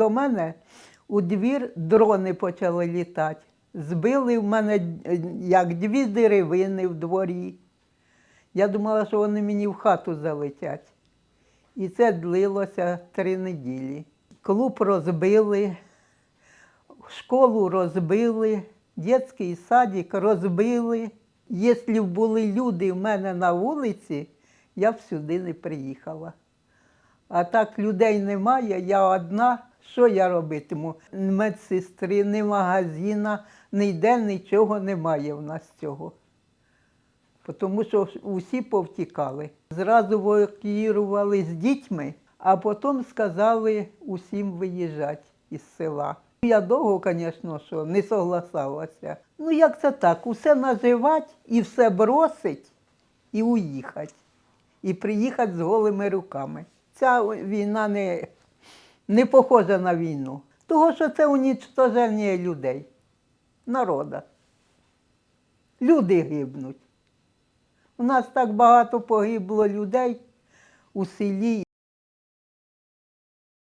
до мене у двір дрони почали літати. Збили в мене е, як дві деревини в дворі. Я думала, що вони мені в хату залетять. І це длилося три неділі. Клуб розбили, школу розбили, дитячий садик розбили. Якщо були люди в мене на вулиці, я б сюди не приїхала. А так людей немає, я одна. Що я робитиму? Медсестри, ні магазина, ніде нічого немає в нас цього. Тому що усі повтікали. Зразу евакуювали з дітьми, а потім сказали усім виїжджати із села. Я довго, звісно, що не согласалася. Ну як це так? Усе наживати і все бросить і уїхати. І приїхати з голими руками. Ця війна не, не похоже на війну. Того, що це унічтоження людей, народа. Люди гибнуть. У нас так багато погибло людей у селі.